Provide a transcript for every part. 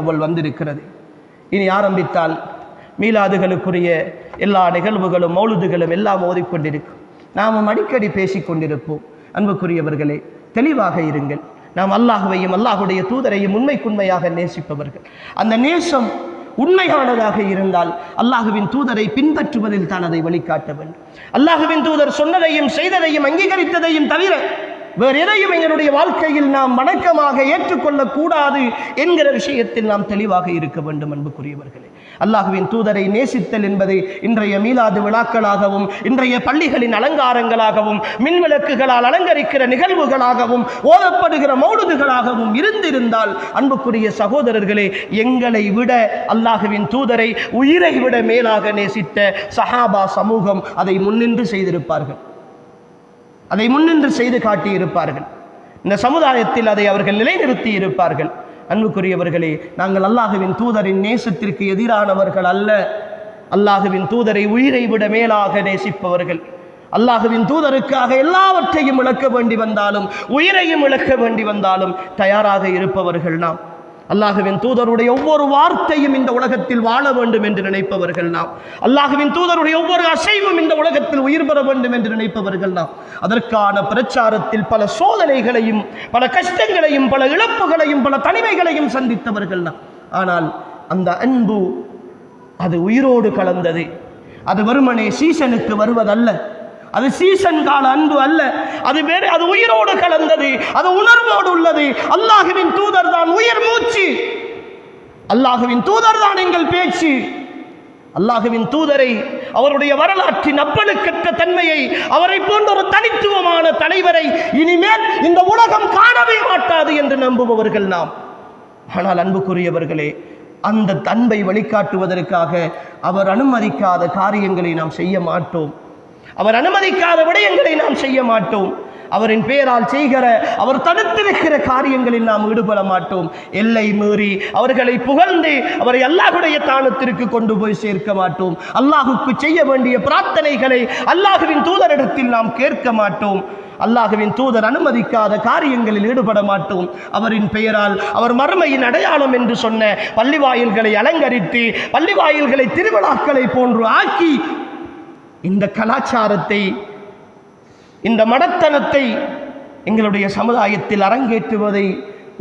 அவள் வந்திருக்கிறது. இனி ஆரம்பித்தால் மீலாதுகளுக்குரிய எல்லா நிகழ்வுகளும் மௌலுதுகளும் எல்லாம் ஓதிக்கொண்டிருக்கும். நாமும் அடிக்கடி பேசிக்கொண்டிருப்போம். அன்புக்குரியவர்களே தெளிவாக இருங்கள். நாம் அல்லாஹுவையும் அல்லாஹுடைய தூதரையும் உண்மைக்குண்மையாக நேசிப்பவர்கள். அந்த நேசம் உண்மையானதாக இருந்தால் அல்லாஹுவின் தூதரை பின்பற்றுவதில் தான் அதை வழிகாட்ட வேண்டும். அல்லாஹுவின் தூதர் சொன்னதையும் செய்ததையும் அங்கீகரித்ததையும் தவிர வேறு எதையும் எங்களுடைய வாழ்க்கையில் நாம் வணக்கமாக ஏற்றுக்கொள்ள கூடாது என்கிற விஷயத்தில் நாம் தெளிவாக இருக்க வேண்டும் அன்புக்குரியவர்களே. அல்லாஹுவின் தூதரை நேசித்தல் என்பது இன்றைய மீலாது விழாக்களாகவும் இன்றைய பள்ளிகளின் அலங்காரங்களாகவும் மின்விளக்குகளால் அலங்கரிக்கிற நிகழ்வுகளாகவும் ஓதப்படுகிற மௌடுதுகளாகவும் இருந்திருந்தால் அன்புக்குரிய சகோதரர்களே எங்களை விட அல்லாஹுவின் தூதரை உயிரை விட மேலாக நேசித்த சஹாபா சமூகம் அதை முன்னின்று செய்திருப்பார்கள். அதை முன்னின்று செய்து காட்டியிருப்பார்கள். இந்த சமுதாயத்தில் அதை அவர்கள் நிலைநிறுத்தி இருப்பார்கள். அன்புக்குரியவர்களே நாங்கள் அல்லாஹுவின் தூதரின் நேசத்திற்கு எதிரானவர்கள் அல்ல. அல்லாஹுவின் தூதரை உயிரை விட மேலாக நேசிப்பவர்கள். அல்லாஹுவின் தூதருக்காக எல்லாவற்றையும் இழக்க வேண்டி வந்தாலும் உயிரையும் இழக்க வேண்டி வந்தாலும் தயாராக இருப்பவர்கள் நாம். அல்லாஹுவின் தூதருடைய ஒவ்வொரு வார்த்தையும் இந்த உலகத்தில் வாழ வேண்டும் என்று நினைப்பவர்கள் நாம். அல்லாஹுவின் தூதருடைய ஒவ்வொரு அசைவும் இந்த உலகத்தில் உயிர் பெற வேண்டும் என்று நினைப்பவர்கள் நாம். அதற்கான பிரச்சாரத்தில் பல சோதனைகளையும் பல கஷ்டங்களையும் பல இழப்புகளையும் பல தனிமைகளையும் சந்தித்தவர்கள் நாம். ஆனால் அந்த அன்பு அது உயிரோடு கலந்தது. அது வெறுமனே சீசனுக்கு வருவதல்ல. அது சீசன் கால அன்பு அல்ல. அது வேறு அது உயிரோடு கலந்தது. அது உணர்வோடு உள்ளது. அல்லாஹுவின் தூதர் தான் உயிர் மூச்சு. அல்லாஹுவின் தூதர் தான் எங்கள் பேச்சு. அல்லாஹுவின் தூதரை அவருடைய வரலாற்றின் அப்பழுக்கற்ற தன்மையை அவரை போன்ற ஒரு தனித்துவமான தலைவரை இனிமேல் இந்த உலகம் காணவே மாட்டாது என்று நம்புபவர்கள் நாம். ஆனால் அன்புக்குரியவர்களே அந்த அன்பை வழிகாட்டுவதற்காக அவர் அனுமதிக்காத காரியங்களை நாம் செய்ய மாட்டோம். அவர் அனுமதிக்காத விடயங்களை நாம் செய்ய மாட்டோம். அவரின் பெயரால் செய்கிற அவர் தடுத்திருக்கிற காரியங்களில் நாம் ஈடுபட மாட்டோம். எல்லை மீறி அவர்களை புகழ்ந்து அவரை அல்லாஹுடைய தானத்திற்கு கொண்டு போய் சேர்க்க மாட்டோம். அல்லாஹுக்கு செய்ய வேண்டிய பிரார்த்தனைகளை அல்லாஹுவின் தூதரிடத்தில் நாம் கேட்க மாட்டோம். அல்லாஹுவின் தூதர் அனுமதிக்காத காரியங்களில் ஈடுபட மாட்டோம். அவரின் பெயரால் அவர் மறுமையின் அடையாளம் என்று சொன்ன பள்ளிவாயில்களை அலங்கரித்து பள்ளிவாயில்களை திருவிழாக்களை போன்று ஆக்கி இந்த கலாச்சாரத்தை இந்த மடத்தனத்தை எங்களுடைய சமுதாயத்தில் அரங்கேற்றுவதை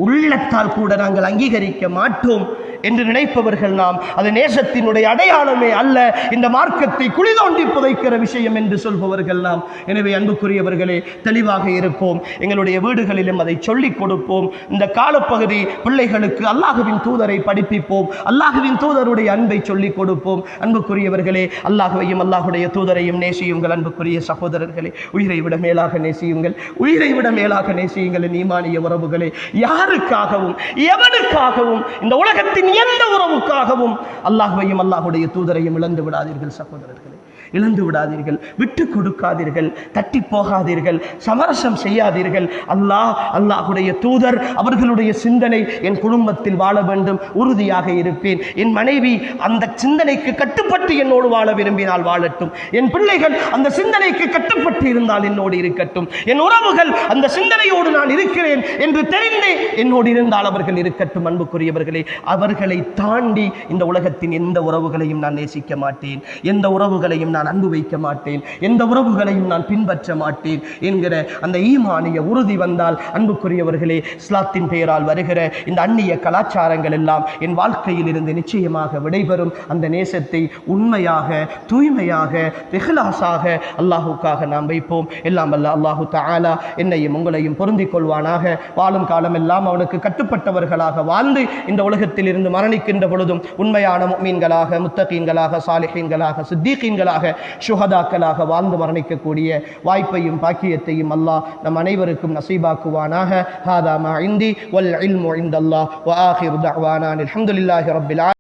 உள்ளத்தால் கூட நாங்கள் அங்கீகரிக்க மாட்டோம். என்று நினைப்பவர்கள் நாம். அது நேசத்தினுடைய அடையாளமே அல்ல. இந்த மார்க்கத்தை குளிதோண்டி புதைக்கிற விஷயம் என்று சொல்பவர்கள் நாம். எனவே அன்புக்குரியவர்களே தெளிவாக இருப்போம். எங்களுடைய வீடுகளிலும் அதை சொல்லிக் கொடுப்போம். இந்த காலப்பகுதி பிள்ளைகளுக்கு அல்லாஹுவின் தூதரை படிப்பிப்போம். அல்லாஹுவின் தூதருடைய அன்பை சொல்லிக் கொடுப்போம். அன்புக்குரியவர்களே அல்லாஹுவையும் அல்லாஹுடைய தூதரையும் நேசியுங்கள் அன்புக்குரிய சகோதரர்களே. உயிரை விட மேலாக நேசியுங்கள். உயிரை விட மேலாக நேசியுங்கள் நீமானிய உறவுகளே. யாருக்காகவும் எவனுக்காகவும் இந்த உலகத்தின் எந்த உறவுக்காகவும் அல்லாஹுவையும் அல்லாஹுடைய தூதரையும் இழந்து விடாதீர்கள் சகோதரர்களே. இழந்து விடாதீர்கள் விட்டு கொடுக்காதீர்கள் தட்டி போகாதீர்கள் சமரசம் செய்யாதீர்கள். அல்லாஹ் அல்லாஹுடைய தூதர் அவர்களுடைய சிந்தனை என் குடும்பத்தில் வாழ வேண்டும் உறுதியாக இருப்பேன். என் மனைவி அந்த சிந்தனைக்கு கட்டுப்பட்டு என்னோடு வாழ விரும்பினால் வாழட்டும். என் பிள்ளைகள் அந்த சிந்தனைக்கு கட்டுப்பட்டு இருந்தால் என்னோடு இருக்கட்டும். என் உறவுகள் அந்த சிந்தனையோடு நான் இருக்கிறேன் என்று தெரிந்து என்னோடு இருந்தால் அவர்கள் இருக்கட்டும் அன்புக்குரியவர்களே. அவர்களை தாண்டி இந்த உலகத்தின் எந்த உறவுகளையும் நான் நேசிக்க மாட்டேன். எந்த உறவுகளையும் நான் அன்பு வைக்க மாட்டேன். எந்த உறவுகளையும் நான் பின்பற்ற மாட்டேன் என்கிற அந்த ஈமானிய உறுதி வந்தால் அன்புக்குரியவர்களே இஸ்லாத்தின் பெயரால் வருகிற இந்த அந்நிய கலாச்சாரங்கள் எல்லாம் என் வாழ்க்கையில் இருந்து நிச்சயமாக விடைபெறும். அந்த நேசத்தை உண்மையாக தூய்மையாக திஹ்லாஸாக அல்லாஹுக்காக நாம் வைப்போம். எல்லாம் அல்ல அல்லாஹு தாலா என்னையும் உங்களையும் பொருந்திக் கொள்வானாக. வாழும் காலமெல்லாம் அவனுக்கு கட்டுப்பட்டவர்களாக வாழ்ந்து இந்த உலகத்தில் இருந்து மரணிக்கின்ற பொழுதும் உண்மையான மீன்களாக முத்தகீன்களாக சாலிஹீன்களாக சித்தீகீன்களாக சுகதாக்களாக வாழ்ந்து மரணிக்கக்கூடிய வாய்ப்பையும் பாக்கியத்தையும் அல்லாஹ் நம் அனைவருக்கும் நசீபாக்குவானாக. ஹாதா மா இந்தி வல் இல்மு இந்தல்லாஹ் வ ஆஹிரு தஅவானா அல்ஹம்துலில்லாஹி ரப்பில்